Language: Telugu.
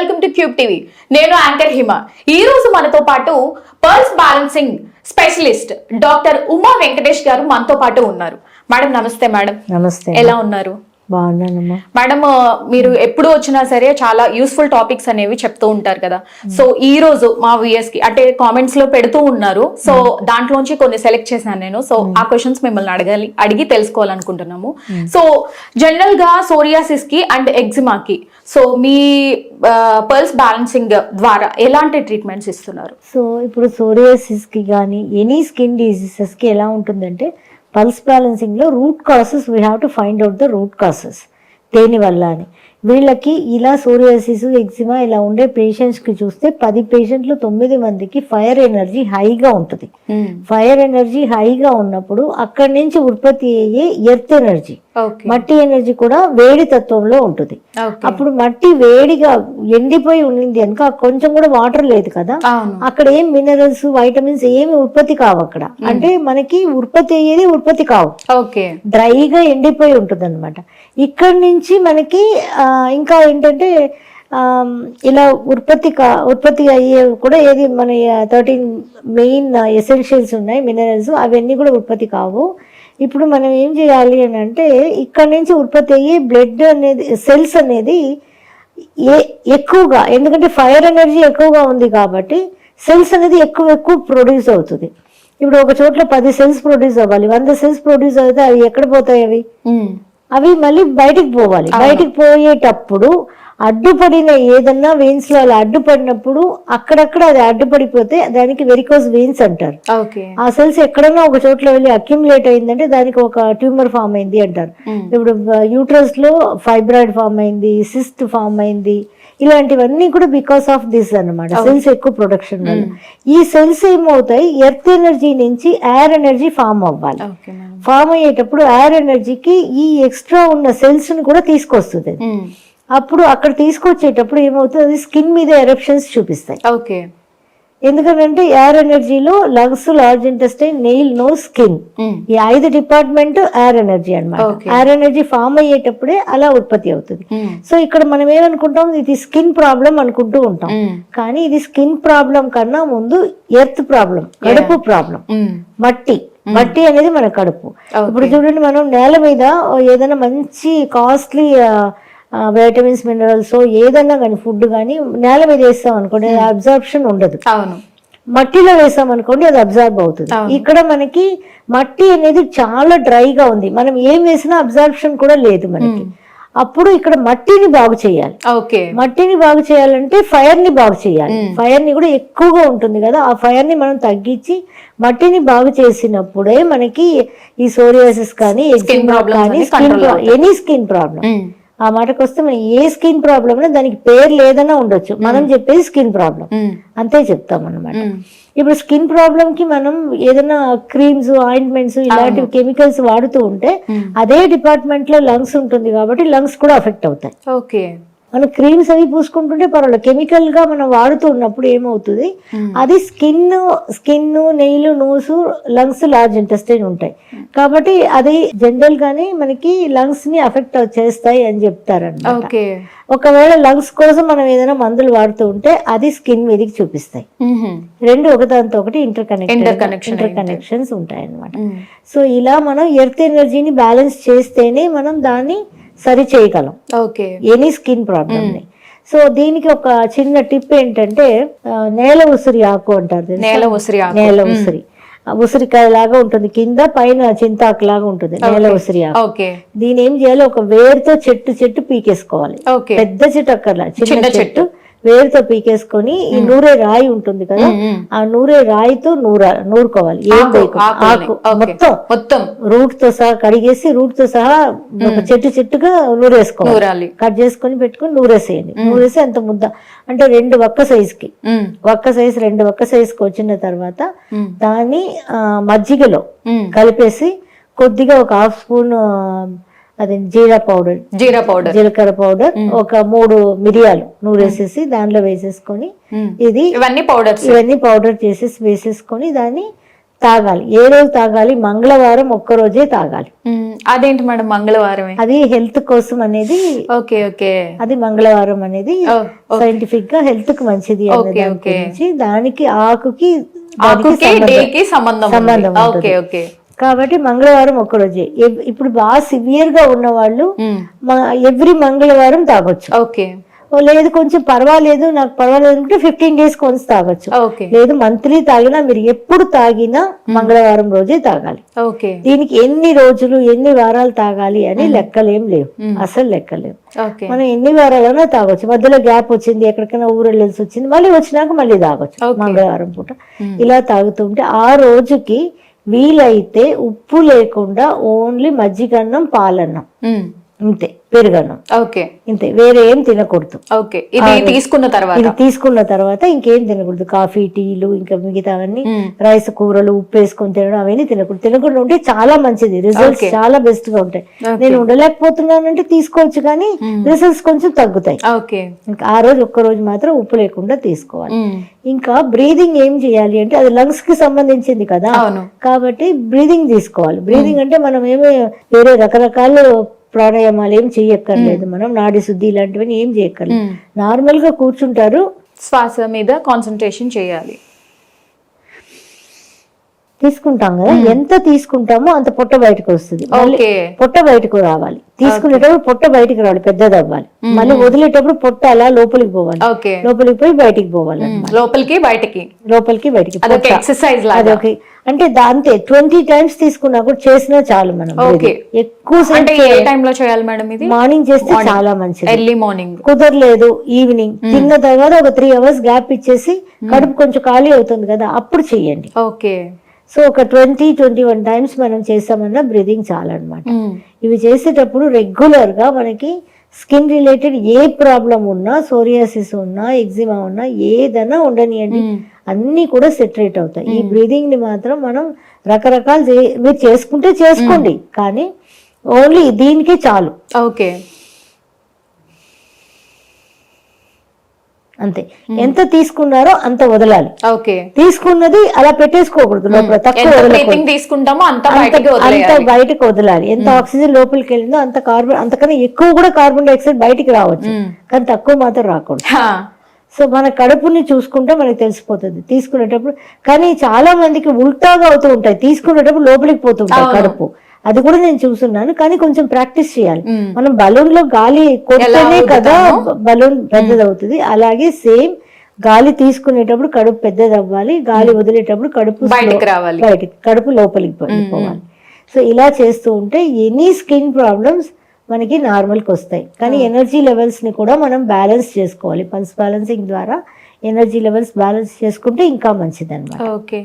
Welcome to cube TV. నేను యాంకర్ హిమ. ఈ రోజు మనతో పాటు pulse balancing specialist doctor Uma Venkatesh గారు మనతో పాటు ఉన్నారు. మేడం నమస్తే మేడం. నమస్తే. ఎలా ఉన్నారు? బాగున్నానమ్మా. మేడం మీరు ఎప్పుడు వచ్చినా సరే చాలా యూస్ఫుల్ టాపిక్స్ అనేవి చెప్తూ ఉంటారు కదా. సో ఈ రోజు మా విఎస్కి అంటే కామెంట్స్లో పెడుతూ ఉన్నారు. సో దాంట్లోంచి కొన్ని సెలెక్ట్ చేశాను నేను. సో ఆ క్వశ్చన్స్ మిమ్మల్ని అడగాలి అడిగి తెలుసుకోవాలనుకుంటున్నాము. సో జనరల్గా సోరియాసిస్కి అండ్ ఎగ్జిమాకి సో మీ పర్ల్స్ బ్యాలెన్సింగ్ ద్వారా ఎలాంటి ట్రీట్మెంట్స్ ఇస్తున్నారు? సో ఇప్పుడు సోరియాసిస్కి కానీ ఎనీ స్కిన్ డిసీజెస్కి ఎలా ఉంటుందంటే pulse బ్యాలెన్సింగ్లో root causes we have to find out the root causes. దేనివల్ల అని? వీళ్ళకి ఇలా సోరియాసిస్ ఎగ్జిమా ఇలా ఉండే పేషెంట్స్కి చూస్తే పది పేషెంట్లు తొమ్మిది మందికి ఫైర్ ఎనర్జీ హైగా ఉంటుంది. ఫైర్ ఎనర్జీ హైగా ఉన్నప్పుడు అక్కడి నుంచి ఉత్పత్తి అయ్యే ఎర్త్ ఎనర్జీ. మట్టి ఎనర్జీ కూడా వేడి తత్వంలో ఉంటుంది. అప్పుడు మట్టి వేడిగా ఎండిపోయి ఉండింది కనుక కొంచెం కూడా వాటర్ లేదు కదా. అక్కడ ఏం మినరల్స్ వైటమిన్స్ ఏమి ఉత్పత్తి కావు అక్కడ. అంటే మనకి ఉత్పత్తి అయ్యేది ఉత్పత్తి కావు. డ్రైగా ఎండిపోయి ఉంటుంది అనమాట ఇక్కడి నుంచి మనకి ఇంకా ఏంటంటే ఇలా ఉత్పత్తి కా ఉత్పత్తి అయ్యే కూడా ఏది మన థర్టీన్ మెయిన్ ఎసెన్షియల్స్ ఉన్నాయి మినరల్స్ అవన్నీ కూడా ఉత్పత్తి కావు. ఇప్పుడు మనం ఏం చేయాలి అని అంటే ఇక్కడ నుంచి ఉత్పత్తి అయ్యే బ్లడ్ అనేది సెల్స్ అనేది ఏ ఎక్కువగా ఎందుకంటే ఫైర్ ఎనర్జీ ఎక్కువగా ఉంది కాబట్టి సెల్స్ అనేది ఎక్కువ ఎక్కువ ప్రొడ్యూస్ అవుతుంది. ఇప్పుడు ఒక చోట్ల పది సెల్స్ ప్రొడ్యూస్ అవ్వాలి వంద సెల్స్ ప్రొడ్యూస్ అవుతే అవి ఎక్కడ పోతాయి అవి. అవి మళ్ళీ బయటికి పోవాలి. బయటికి పోయేటప్పుడు అడ్డుపడిన ఏదన్నా వెయిన్స్లో అలా అడ్డుపడినప్పుడు అక్కడక్కడ అది అడ్డుపడిపోతే దానికి వెరికోస్ వెయిన్స్ అంటారు. ఆ సెల్స్ ఎక్కడన్నా ఒక చోట్ల వెళ్ళి అక్యుములేట్ అయిందంటే దానికి ఒక ట్యూమర్ ఫామ్ అయింది అంటారు. ఇప్పుడు యూట్రస్లో ఫైబ్రాయిడ్ ఫామ్ అయింది సిస్ట్ ఫామ్ అయింది ఇలాంటివన్నీ కూడా బికాస్ ఆఫ్ దిస్ అన్నమాట. సెల్స్ ఎక్కువ ప్రొడక్షన్ వల్ల. ఈ సెల్స్ ఏమవుతాయి? ఎర్త్ ఎనర్జీ నుంచి ఎయిర్ ఎనర్జీ ఫామ్ అవ్వాలి. ఫామ్ అయ్యేటప్పుడు ఎయిర్ ఎనర్జీకి ఈ ఎక్స్ట్రా ఉన్న సెల్స్ని కూడా తీసుకొస్తుంది. అప్పుడు అక్కడ తీసుకొచ్చేటప్పుడు ఏమవుతుంది? స్కిన్ మీద ఎరప్షన్స్ చూపిస్తాయి. ఓకే. ఎందుకంటే ఎయిర్ ఎనర్జీలో lungs large intestine nail nose skin. ఈ ఐదు department air energy Okay. Air energy form అయ్యేటప్పుడే అలా ఉత్పత్తి అవుతుంది. సో ఇక్కడ మనం ఏమనుకుంటాం? ఇది స్కిన్ ప్రాబ్లం అనుకుంటూ ఉంటాం. కానీ ఇది స్కిన్ ప్రాబ్లం కన్నా ముందు ఎర్త్ ప్రాబ్లం కడుపు ప్రాబ్లం. మట్టి. మట్టి అనేది మన కడుపు. ఇప్పుడు చూడండి మనం నేల మీద ఏదైనా మంచి కాస్ట్లీ వైటమిన్స్ మినరల్స్ ఏదైనా కానీ ఫుడ్ కానీ నేల మీద వేస్తాం అనుకోండి అబ్జార్ప్షన్ ఉండదు. అవును. మట్టిలో వేసాం అనుకోండి అది అబ్జార్బ్ అవుతుంది. ఇక్కడ మనకి మట్టి అనేది చాలా డ్రైగా ఉంది. మనం ఏం వేసినా అబ్జార్ప్షన్ కూడా లేదు మనకి. అప్పుడు ఇక్కడ మట్టిని బాగు చేయాలి. ఓకే. మట్టిని బాగు చేయాలంటే ఫైర్ని బాగు చేయాలి. ఫైర్ని కూడా ఎక్కువగా ఉంటుంది కదా ఆ ఫైర్ని మనం తగ్గించి మట్టిని బాగు చేసినప్పుడే మనకి ఈ సోరియాసిస్ కానీ కానీ స్కిన్ ఎనీ స్కిన్ ప్రాబ్లం. ఆ మాటకు వస్తే మనం ఏ స్కిన్ ప్రాబ్లం దానికి పేరు లేదన్నా ఉండొచ్చు. మనం చెప్పేది స్కిన్ ప్రాబ్లం. అంతే చెప్తాం అన్నమాట. ఉమ్. ఇప్పుడు స్కిన్ ప్రాబ్లం కి మనం ఏదైనా క్రీమ్స్ ఆయింట్మెంట్స్ ఇలాంటివి కెమికల్స్ వాడుతూ ఉంటే అదే డిపార్ట్మెంట్లో లంగ్స్ ఉంటుంది కాబట్టి లంగ్స్ కూడా అఫెక్ట్ అవుతాయి. ఓకే. మనం క్రీమ్స్ అవి పూసుకుంటుంటే పర్వాలేదు. కెమికల్గా మనం వాడుతూ ఉన్నప్పుడు ఏమవుతుంది అది skin skin nail nose lungs large intestine ఉంటాయి. కాబట్టి అది జనరల్ గానే మనకి లంగ్స్ని అఫెక్ట్ చేస్తాయి అని చెప్తారన్నమాట. ఓకే. ఒకవేళ లంగ్స్ కోసం మనం ఏదైనా మందులు వాడుతూ ఉంటే అది స్కిన్ మీదకి చూపిస్తాయి. రెండు ఒకదానితో ఒకటి ఇంటర్ Interconnection ఇంటర్ కనెక్షన్స్ ఉంటాయి అన్నమాట ఉమ్. సో ఇలా మనం ఎర్త్ ఎనర్జీని బ్యాలెన్స్ చేస్తేనే మనం దాన్ని సరి చేయగలం. ఓకే. ఎనీ స్కిన్ ప్రాబ్లమ్ని. సో దీనికి ఒక చిన్న టిప్ ఏంటంటే నేల ఉసిరి ఆకు అంటారు? నేల ఉసిరి. నేల ఉసిరి. ఉసిరికాయ లాగా ఉంటుంది కింద పైన చింతాకు లాగా ఉంటుంది నేల ఉసిరి దీని ఏం చేయాలి ఒక వేరుతో చెట్టు చెట్టు పీకేసుకోవాలి. పెద్ద చెట్టు అక్కర్లా చిన్న చెట్టు. వేరుతో పీకేసుకొని ఈ నూరే రాయి ఉంటుంది కదా. ఆ నూరే రాయితో నూర నూరుకోవాలి. ఏం ఆకు. మొత్తం మొత్తం. రూట్తో సహా కడిగేసి రూట్తో సహా ఒక చెట్టు చెట్టుగా నూరేసుకోవాలి. కట్ చేసుకొని పెట్టుకొని నూరేసేయండి. నూరేసి అంత ముద్ద. అంటే రెండు వక్క సైజుకి. ఉమ్. వక్క సైజు రెండు వక్క సైజుకి వచ్చిన తర్వాత. దాన్ని మజ్జిగలో. కలిపేసి కొద్దిగా ఒక హాఫ్ స్పూన్ అది జీరా పౌడర్ జీరా పౌడర్ జీలకర్ర పౌడర్ ఒక మూడు మిరియాలు నూరేసేసి దానిలో వేసేసుకొని. ఇది ఇవన్నీ పౌడర్స్ ఇవన్నీ పౌడర్ చేసేసి వేసేసుకొని దాన్ని తాగాలి ఏ రోజు తాగాలి మంగళవారం ఒక్క రోజే తాగాలి. అదేంటి మేడం మంగళవారమే అది హెల్త్ కోసం అనేది ఓకే ఓకే అది మంగళవారం అనేది సైంటిఫిక్గా హెల్త్కి మంచిది. గురించి దానికి ఆకుకి ఆకుకి సంబంధం. డేకి సంబంధం. సంబంధం. ఓకే ఓకే కాబట్టి మంగళవారం ఒక్క రోజే. ఎవ్- ఇప్పుడు బాగా సివియర్గా ఉన్న వాళ్ళు మ్మ్. ఎవ్రీ మంగళవారం తాగొచ్చు. ఓకే. లేదు కొంచెం పర్వాలేదు నాకు పర్వాలేదు అనుకుంటే ఫిఫ్టీన్ డేస్ కొంచెం తాగొచ్చు. లేదు మంత్లీ తాగినా మీరు ఎప్పుడు తాగినా మంగళవారం రోజే తాగాలి. దీనికి ఎన్ని రోజులు ఎన్ని వారాలు తాగాలి అని లెక్కలేం లేవు. అసలు లెక్కలేవు. మనం ఎన్ని వారాలైనా తాగొచ్చు. మధ్యలో గ్యాప్ వచ్చింది ఎక్కడికైనా ఊరు వెళ్ళాల్సి వచ్చింది మళ్ళీ వచ్చినాక మళ్ళీ తాగొచ్చు. మంగళవారం పూట. ఇలా తాగుతుంటే ఆ రోజుకి వీలైతే ఉప్పు లేకుండా ఓన్లీ మజ్జిగన్నం పాలన్నం. ఇంతే పెరుగన్నం. ఓకే. ఇంతే వేరే ఏం తినకూడదు. ఓకే. ఇది తీసుకున్న తర్వాత? ఇది తీసుకున్న తర్వాత ఇంకేం తినకూడదు. కాఫీ టీలు ఇంకా మిగతావన్నీ మ్మ్. రైస్ కూరలు ఉప్పు వేసుకొని తినడం అవన్నీ తినకూడదు. తినకుండా ఉంటే చాలా మంచిది. రిజల్ట్స్. చాలా బెస్ట్గా ఉంటాయి. నేను ఉండలేకపోతున్నానంటే తీసుకోవచ్చు కానీ రిజల్ట్స్ కొంచెం తగ్గుతాయి. ఓకే. ఇంకా ఆ రోజు ఒక్క రోజు మాత్రం ఉప్పు లేకుండా తీసుకోవాలి. ఇంకా బ్రీదింగ్ ఏం చేయాలి అంటే అది లంగ్స్కి సంబంధించింది కదా. కాబట్టి బ్రీదింగ్ తీసుకోవాలి. బ్రీదింగ్ అంటే మనం ఏమీ వేరే రకరకాల ప్రాణాయామాలు ఏం చెయ్యక్కర్లేదు మనం నాడి శుద్ధి ఇలాంటివన్నీ ఏం చేయక్కర్లేదు. నార్మల్గా కూర్చుంటారు. శ్వాస మీద కాన్సన్ట్రేషన్ చేయాలి. తీసుకుంటాం కదా ఎంత తీసుకుంటామో అంత పొట్ట బయటకు వస్తుంది. పొట్ట బయటకు రావాలి. తీసుకునేటప్పుడు పొట్ట బయటకు రావాలి పెద్దది అవ్వాలి మళ్ళీ వదిలేటప్పుడు పొట్ట అలా లోపలికి పోవాలి. ఓకే. లోపలికి పోయి బయటికి పోవాలి లోపలికి బయటికి. లోపలికి బయటికి. ఎక్సర్సైజ్ అదొక అంటే దాంతే ట్వంటీ టైమ్స్ తీసుకున్నా కూడా చేసినా చాలు మనం. ఎక్కువ అంటే ఏ time లో చేయాలి మేడం ఇది? మార్నింగ్ చేస్తే చాలా మంచిది. Early morning. కుదరలేదు ఈవినింగ్. తిన్న తర్వాత ఒక త్రీ అవర్స్ గ్యాప్ ఇచ్చేసి కడుపు కొంచెం ఖాళీ అవుతుంది కదా అప్పుడు చెయ్యండి ఓకే. సో ఒక ట్వంటీ ట్వంటీ వన్ టైమ్స్ మనం చేసామన్నా బ్రీదింగ్ చాలన్నమాట. మ్మ్. ఇవి చేసేటప్పుడు రెగ్యులర్గా మనకి స్కిన్ రిలేటెడ్ ఏ ప్రాబ్లం ఉన్నా సోరియాసిస్ ఉన్నా ఎగ్జిమా ఉన్నా ఏదైనా ఉండనియండి. మ్మ్. అన్నీ కూడా సెటరేట్ అవుతాయి. ఈ బ్రీదింగ్ని మాత్రం మనం రకరకాలు మీరు చేసుకుంటే చేసుకోండి. కానీ ఓన్లీ దీనికే చాలు. ఓకే అంతే. ఎంత తీసుకున్నారో అంత వదలాలి. ఓకే. తీసుకున్నది అలా పెట్టేసుకోకూడదు. లోపల తక్కువ తీసుకుంటామో అంత అంత బయటికి వదలాలి. ఎంత ఆక్సిజన్ లోపలికి వెళ్ళిందో అంత కార్బన్ అంతకన్నా ఎక్కువ కూడా కార్బన్ డైఆక్సైడ్ బయటికి రావచ్చు. కానీ తక్కువ మాత్రం రాకూడదు. సో మన కడుపుని చూసుకుంటే మనకి తెలిసిపోతుంది. తీసుకునేటప్పుడు కానీ చాలా మందికి ఉల్టాగా అవుతూ ఉంటాయి. తీసుకునేటప్పుడు లోపలికి పోతుంటాయి. కడుపు. అది కూడా నేను చూస్తున్నాను కానీ కొంచెం ప్రాక్టీస్ చేయాలి. మనం బలూన్లో గాలి కొడితేనే ఎలా కదా? బలూన్ పెద్దది అవుతుంది అలాగే సేమ్ గాలి తీసుకునేటప్పుడు కడుపు పెద్దది అవ్వాలి గాలి వదిలేటప్పుడు కడుపు రావాలి. బయటికి కడుపు లోపలికి వెళ్ళిపోవాలి సో ఇలా చేస్తూ ఉంటే ఎనీ స్కిన్ ప్రాబ్లమ్స్ మనకి నార్మల్కి వస్తాయి. కానీ ఎనర్జీ లెవెల్స్ని కూడా మనం బ్యాలెన్స్ చేసుకోవాలి. పల్స్ బ్యాలెన్సింగ్ ద్వారా ఎనర్జీ లెవెల్స్ బ్యాలెన్స్ చేసుకుంటే ఇంకా మంచిది అనమాట ఓకే.